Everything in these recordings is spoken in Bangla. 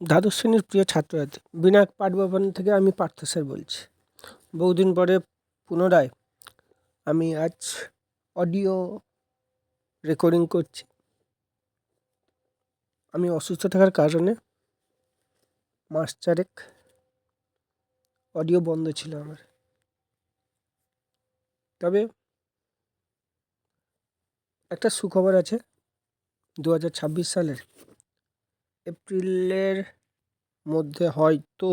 দ্বাদশ শ্রেণির প্রিয় ছাত্রছাত্রী বিনায়ক পাঠভবন থেকে আমি পার্থ স্যার বলছি। বহুদিন পরে পুনরায় আমি আজ অডিও রেকর্ডিং করছি। আমি অসুস্থ থাকার কারণে মাস চারেক অডিও বন্ধ ছিল আমার। তবে একটা সুখবর আছে দু হাজার ছাব্বিশ সালের এপ্রিলের মধ্যে হয়তো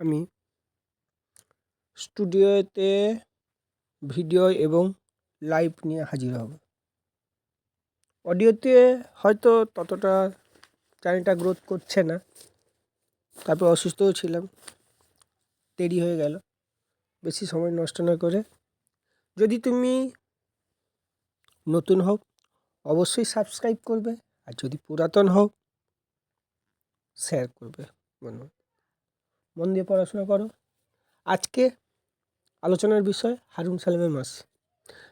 আমি স্টুডিওতে ভিডিও এবং লাইভ নিয়ে হাজির হব। অডিওতে হয়তো ততটা চ্যানেলটা গ্রোথ করছে না, তারপর অসুস্থও ছিলাম, দেরি হয়ে গেল, বেশি সময় নষ্ট না করে। যদি তুমি নতুন হও, অবশ্যই সাবস্ক্রাইব করবে, আর যদি পুরাতন হও শেয়ার করবে, বন্ধু। মন দিয়ে পড়াশোনা করো। আজকে আলোচনার বিষয় হারুন সালেমের মাসি।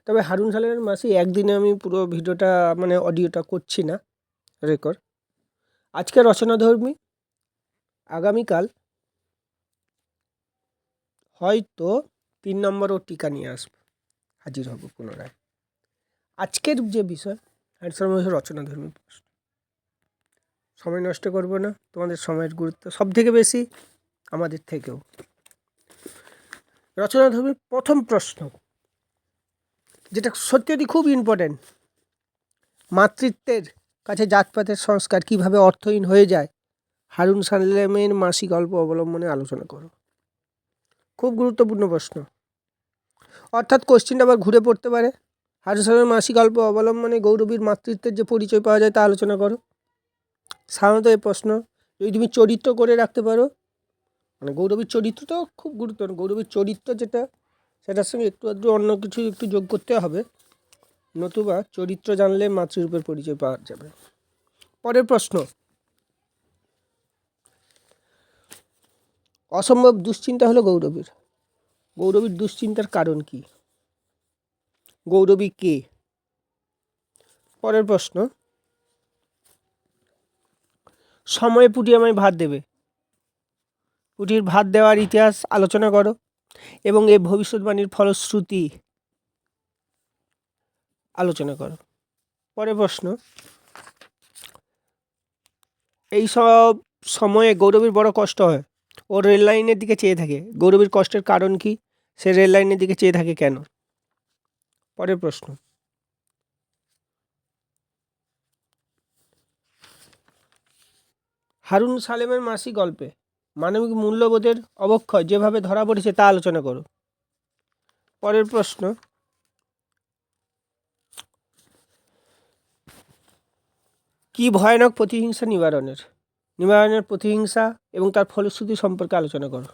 তবে হারুন সালেমের মাসি একদিনে আমি পুরো ভিডিওটা মানে অডিওটা করছি না রেকর্ড আজকে রচনাধর্মী আগামীকাল হয়তো তিন নম্বর ও টিকা নিয়ে আসব, হাজির হব পুনরায়। আজকের যে বিষয় সালেমের রচনাধর্মী প্রশ্ন। সময় নষ্ট করব না। তোমাদের সময়ের গুরুত্ব সব থেকে বেশি আমাদের থেকেও। রচনাধর্মীর প্রথম প্রশ্ন, যেটা সত্যি খুব ইম্পর্ট্যান্ট মাতৃত্বের কাছে জাতপাতের সংস্কার কীভাবে অর্থহীন হয়ে যায়, হারুন সালেমের মাসিক গল্প অবলম্বনে আলোচনা করো। খুব গুরুত্বপূর্ণ প্রশ্ন। অর্থাৎ কোশ্চিনটা আবার ঘুরে পড়তে পারে। হারুন সালেমের মাসিক গল্প অবলম্বনে গৌরবীর মাতৃত্বের যে পরিচয় পাওয়া যায় তা আলোচনা করো। সাধারণত এই প্রশ্ন, যদি তুমি চরিত্র করে রাখতে পারো মানে গৌরবীর চরিত্র তো খুব গুরুত্বপূর্ণ। গৌরবীর চরিত্র যেটা, সেটার সঙ্গে একটু আধটু অন্য কিছু একটু যোগ করতে হবে। নতুবা চরিত্র জানলে মাতৃরূপের পরিচয় পাওয়া যাবে। পরের প্রশ্ন। অসম্ভব দুশ্চিন্তা হলো গৌরবীর। গৌরবীর দুশ্চিন্তার কারণ কি? গৌরবী কে? পরের প্রশ্ন। সময়ে পুটি আমায় ভাত দেবে। পুটির ভাত দেওয়ার ইতিহাস আলোচনা করো এবং এই ভবিষ্যৎবাণীর ফলশ্রুতি আলোচনা করো। পরে প্রশ্ন, এই সব সময়ে গৌরবীর বড় কষ্ট হয়, ও রেল লাইনের দিকে চেয়ে থাকে। গৌরবীর কষ্টের কারণ কি? সে রেল লাইনের দিকে চেয়ে থাকে কেন? পরের প্রশ্ন হারুন সালেমের মাসি গল্পে মানবিক মূল্যবোধের অবক্ষয় যেভাবে ধরা পড়েছে তা আলোচনা করো। পরের প্রশ্ন, কি ভয়ানক প্রতিহিংসা নিবারণের? নিবারণের প্রতিহিংসা এবং তার ফলশ্রুতি সম্পর্কে আলোচনা করো।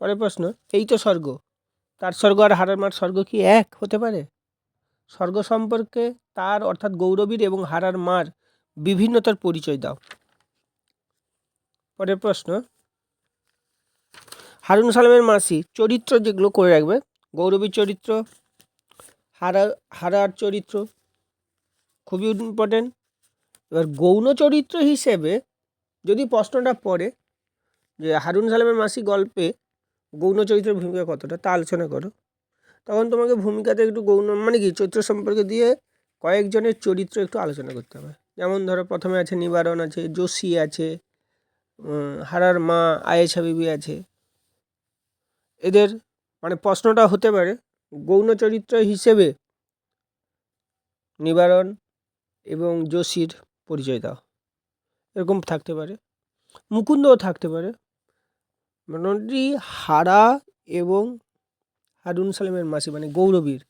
পরের প্রশ্ন, এই তো স্বর্গ। তার স্বর্গ আর হারার স্বর্গ কি এক হতে পারে? স্বর্গ সম্পর্কে তার অর্থাৎ গৌরবীর এবং হারার মার বিভিন্নতার পরিচয় দাও। পরের প্রশ্ন। হারুন সালামের মাসি চরিত্র যেগুলো করে রাখবে, গৌরবীর চরিত্র, হারা, হারার চরিত্র খুবই ইম্পর্টেন্ট এবার গৌণ চরিত্র হিসেবে যদি প্রশ্নটা পড়ে যে হারুন সালামের মাসি গল্পে গৌণ চরিত্রের ভূমিকা কতটা, তা আলোচনা করো। তখন তোমাকে ভূমিকাতে একটু গৌণ মানে কি চরিত্র সম্পর্কে দিয়ে কয়েকজনের চরিত্র একটু আলোচনা করতে হবে। যেমন ধরো প্রথমে আছে নিবারণ আছে, যোশী আছে হারার মা আয়েশা বিবি আছে। এদের মানে প্রশ্নটা হতে পারে, গৌণ চরিত্র হিসেবে নিবারণ এবং যোশীর পরিচয় দাও। এরকম থাকতে পারে, মুকুন্দও থাকতে পারে। মোটামুটি হারা এবং হারুন সালেমের মাসি মানে গৌরবীর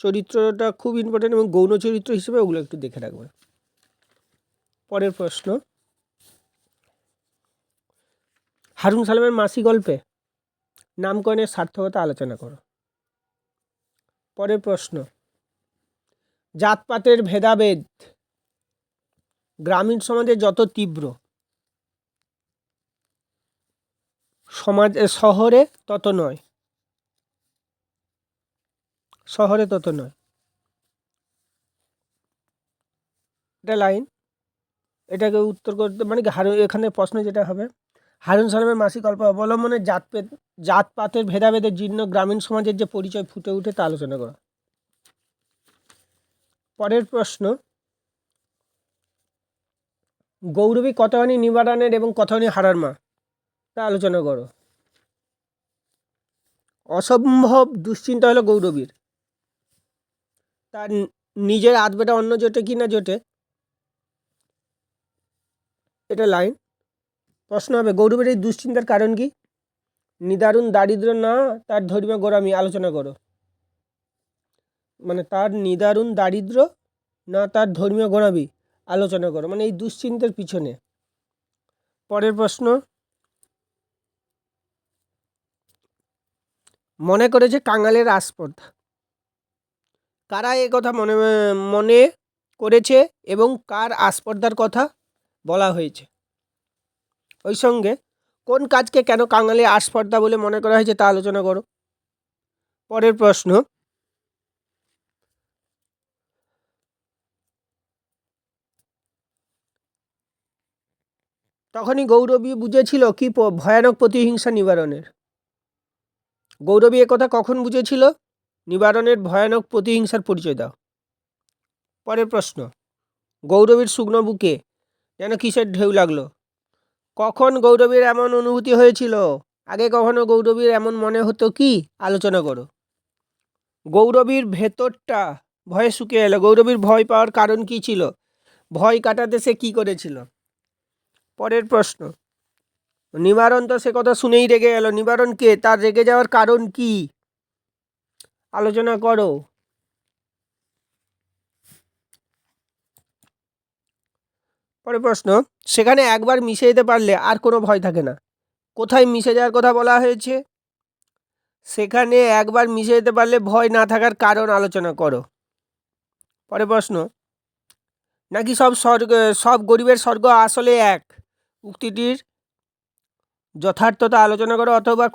চরিত্রটা খুব ইম্পর্টেন্ট এবং গৌণ চরিত্র হিসেবে ওগুলো একটু দেখে রাখবে। পরের প্রশ্ন হারুন সালামের মাসি গল্পে নামকরণের সার্থকতা আলোচনা করো। পরের প্রশ্ন, জাতপাতের ভেদাভেদ গ্রামীণ সমাজে যত তীব্র, সমাজ শহরে তত নয়। শহরে তত নয়। এটা লাইন, এটাকে উত্তর করতে মানে এখানে প্রশ্ন যেটা হবে হারুন সালামের মাসিক গল্প অবলম্বনে জাতপেদ জাতপাতের ভেদাভেদে জীর্ণ গ্রামীণ সমাজের যে পরিচয় ফুটে উঠে তা আলোচনা করা। পরের প্রশ্ন, গৌরবী কতখানি নিবারণের এবং কতখানি হারার মা? তা আলোচনা করো। অসম্ভব দুশ্চিন্তা হলো গৌরবীর। তার নিজের আধবেটা অন্য জোটে কি না জোটে? এটা লাইন। প্রশ্ন হবে, গৌরবের এই দুশ্চিন্তার কারণ কি? নিদারুণ দারিদ্র না, তার ধর্মীয় গোড়ামি আলোচনা করো। মানে তার নিদারুণ দারিদ্র না, তার ধর্মীয় গোড়ামি আলোচনা করো। মানে এই দুশ্চিন্তার পিছনে। পরের প্রশ্ন, মনে করেছে কাঙালের আস্পর্ধা কারা এ কথা মনে মনে করেছে এবং কার আস্পর্ধার কথা বলা হয়েছে? ওই সঙ্গে। কোন কাজকে কেন কাঙালি আস্পর্ধা বলে মনে করা হয়েছে তা আলোচনা করো। পরের প্রশ্ন। তখনই গৌরবী বুঝেছিল কি ভয়ানক প্রতিহিংসা নিবারণের। গৌরবী কথা কখন বুঝেছিল? নিবারণের ভয়ানক প্রতিহিংসার পরিচয় দাও। পরের প্রশ্ন। গৌরবীর শুকনো বুকে যেন কিসের ঢেউ লাগল? কখন গৌরবীর এমন অনুভূতি হয়েছিল? আগে কখনো গৌরবীর এমন মনে হতো কি? আলোচনা করো। গৌরবীর ভেতরটা ভয়ে শুকিয়ে এলো। গৌরবীর ভয় পাওয়ার কারণ কি ছিল? ভয় কাটাতে সে কী করেছিল? পরের প্রশ্ন। নিবারণ তো সে কথা শুনেই রেগে গেল নিবারণ কে? তার রেগে যাওয়ার কারণ কি? আলোচনা করো। পরের প্রশ্ন, সেখানে একবার মিশে যেতে পারলে আর কোনো ভয় থাকে না। কোথায় মিশে যাওয়ার কথা বলা হয়েছে? সেখানে একবার মিশে যেতে পারলে ভয় না থাকার কারণ আলোচনা করো। পরে প্রশ্ন, নাকি সব স্বর্গ, সব গরিবের স্বর্গ আসলে এক? উক্তিটির যথার্থতা আলোচনা করো অথবা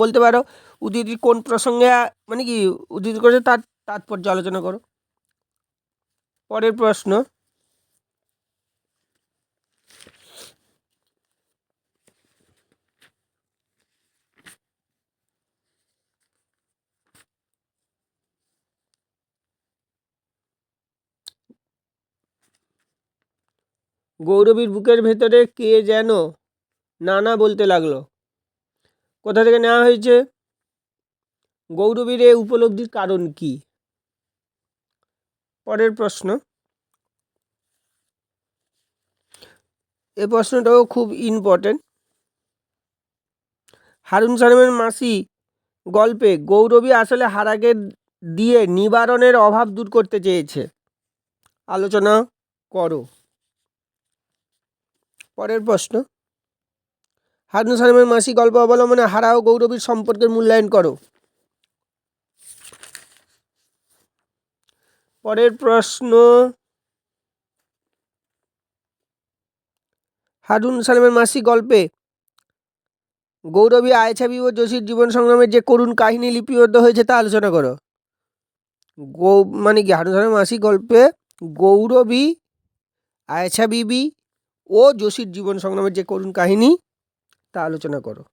বলতে পারো উক্তিটি কোন প্রসঙ্গে মানে কি উদ্ধৃত করেছে তার তাৎপর্য আলোচনা করো। পরের প্রশ্ন গৌরবীর বুকের ভেতরে কে যেন নানা বলতে লাগল। কোথা থেকে নেওয়া হয়েছে? গৌরবীর এই উপলব্ধির কারণ কি? পরের প্রশ্ন। এ প্রশ্নটাও খুব ইম্পর্টেন্ট হারুন সালামের মাসি গল্পে গৌরবী আসলে হারাকে দিয়ে নিবারণের অভাব দূর করতে চেয়েছে। আলোচনা করো। পরের প্রশ্ন। হারুন সালামের মাসি গল্প অবলম্বনে হারা ও গৌরবীর সম্পর্কের মূল্যায়ন করো। পরের প্রশ্ন। হারুন সালামের মাসি গল্পে গৌরবী আয়ছাবি ও যোশীর জীবন সংগ্রামের যে করুণ কাহিনী লিপিবদ্ধ হয়েছে তা আলোচনা করো। গৌ মানে কি? হারুন সালামের মাসি গল্পে গৌরবী আয়েশা বিবি ও যোশীর জীবন সংগ্রামের যে করুণ কাহিনী, তা আলোচনা করো।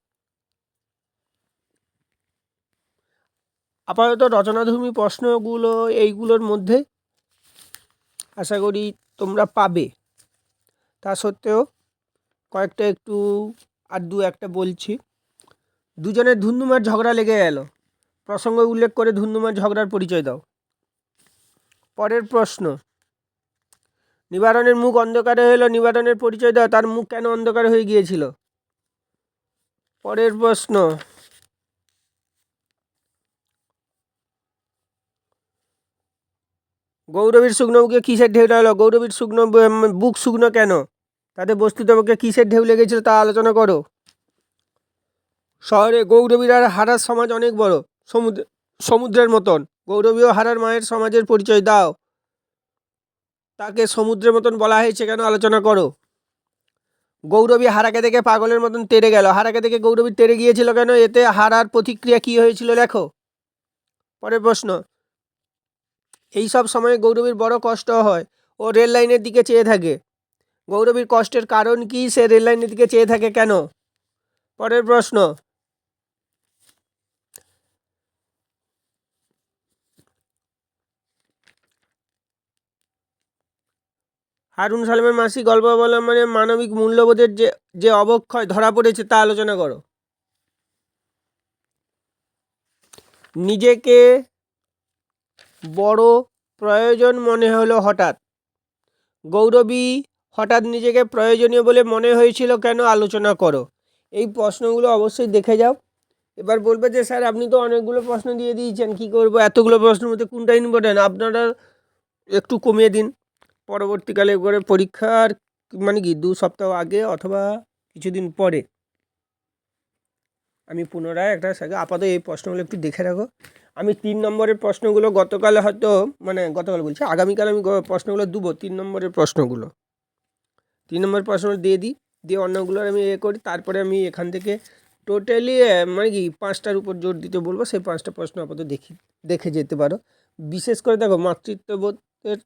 আপাতত রচনাধর্মী প্রশ্নগুলো এইগুলোর মধ্যে আশা করি তোমরা পাবে। তা সত্ত্বেও কয়েকটা একটু আর দু একটা বলছি। দুজনের ধুন্ধুমার ঝগড়া লেগে গেল। প্রসঙ্গ উল্লেখ করে ধুন্ধুমার ঝগড়ার পরিচয় দাও। পরের প্রশ্ন নিবারণের মুখ অন্ধকারে হলো নিবারণের পরিচয় দাও, তার মুখ কেন অন্ধকার হয়ে গিয়েছিল? পরের প্রশ্ন। গৌরবীর শুকনো বুকে কিসের ঢেউ হলো গৌরবীর শুকনো বুক শুকনো কেন? তাতে বস্তুত বুকে কিসের ঢেউ লেগেছিল তা আলোচনা করো। শহরে গৌরবীর আর হারার সমাজ অনেক বড়, সমুদ্র সমুদ্রের মতন। গৌরবী ও হারার মায়ের সমাজের পরিচয় দাও। তাকে সমুদ্রের মতন বলা হয়েছে, কেন আলোচনা করো? গৌরবী হারাকে দেখে পাগলের মতন তেড়ে গেল। হারাকে দেখে গৌরবী তেড়ে গিয়েছিল কেন? এতে হারার প্রতিক্রিয়া কী হয়েছিল লেখো পরের প্রশ্ন। এই সব সময়ে গৌরবীর বড় কষ্ট হয়। ও রেল লাইনের দিকে চেয়ে থাকে। গৌরবীর কষ্টের কারণ কি? সে রেললাইনের দিকে চেয়ে থাকে কেন? পরের প্রশ্ন। হারুন সালামের মাসিক গল্প অবলম্বনে মানবিক মূল্যবোধের যে যে অবক্ষয় ধরা পড়েছে তা আলোচনা করো। নিজেকে বড় প্রয়োজন মনে হলো হঠাৎ। গৌরবী হঠাৎ নিজেকে প্রয়োজনীয় বলে মনে হয়েছিল কেন আলোচনা করো? এই প্রশ্নগুলো অবশ্যই দেখে যাও। এবার বলবে যে, স্যার, আপনি তো অনেকগুলো প্রশ্ন দিয়ে দিয়েছেন, কী করব? এতগুলো প্রশ্নের মধ্যে কোনটা ইম্পর্টেন্ট আপনারা একটু কমিয়ে দিন। পরবর্তীকালে করে পরীক্ষার মানে কি, দু সপ্তাহ আগে অথবা কিছুদিন পরে। আমি পুনরায় একটা আপাতত এই প্রশ্নগুলো একটু দেখে রাখো। আমি তিন নম্বরের প্রশ্নগুলো গতকাল হয়তো মানে গতকাল বলছি, আগামীকাল আমি প্রশ্নগুলো দেবো, তিন নম্বরের প্রশ্নগুলো। তিন নম্বরের প্রশ্নগুলো দিয়ে দিই, দিয়ে অন্যগুলো আমি এ করি, তারপরে আমি এখান থেকে টোটালি মানে কি, পাঁচটার উপর জোর দিতে বলব, সেই পাঁচটা প্রশ্ন আপাতত দেখি, দেখে যেতে পারো। বিশেষ করে দেখো, মাতৃত্ববোধের